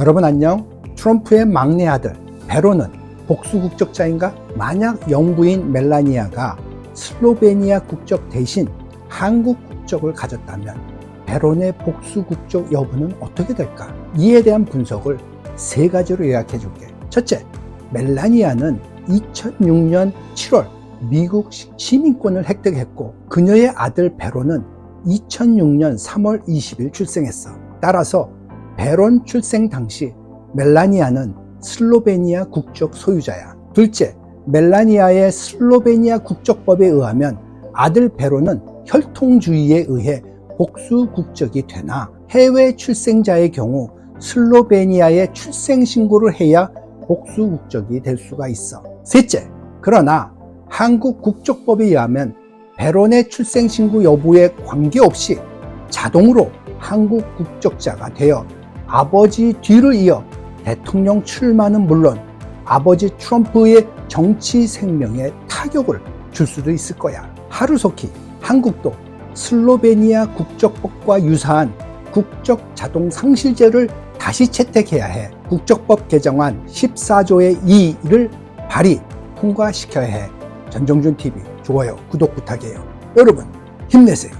여러분 안녕. 트럼프의 막내 아들 베로는 복수 국적자인가? 만약 영부인 멜라니아가 슬로베니아 국적 대신 한국 국적을 가졌다면 베론의 복수 국적 여부는 어떻게 될까? 이에 대한 분석을 세 가지로 요약해 줄게. 첫째, 멜라니아는 2006년 7월 미국 시민권을 획득했고 그녀의 아들 베론은 2006년 3월 20일 출생했어. 따라서 베론 출생 당시 멜라니아는 슬로베니아 국적 소유자야. 둘째, 멜라니아의 슬로베니아 국적법에 의하면 아들 베론은 혈통주의에 의해 복수 국적이 되나 해외 출생자의 경우 슬로베니아에 출생 신고를 해야 복수 국적이 될 수가 있어. 셋째, 그러나 한국 국적법에 의하면 베론의 출생 신고 여부에 관계없이 자동으로 한국 국적자가 되어 아버지 뒤를 이어 대통령 출마는 물론 아버지 트럼프의 정치 생명에 타격을 줄 수도 있을 거야. 하루속히 한국도 슬로베니아 국적법과 유사한 국적 자동 상실제를 다시 채택해야 해. 국적법 개정안 14조의 2를 발의, 통과시켜야 해. 전정준 TV 좋아요, 구독 부탁해요. 여러분 힘내세요.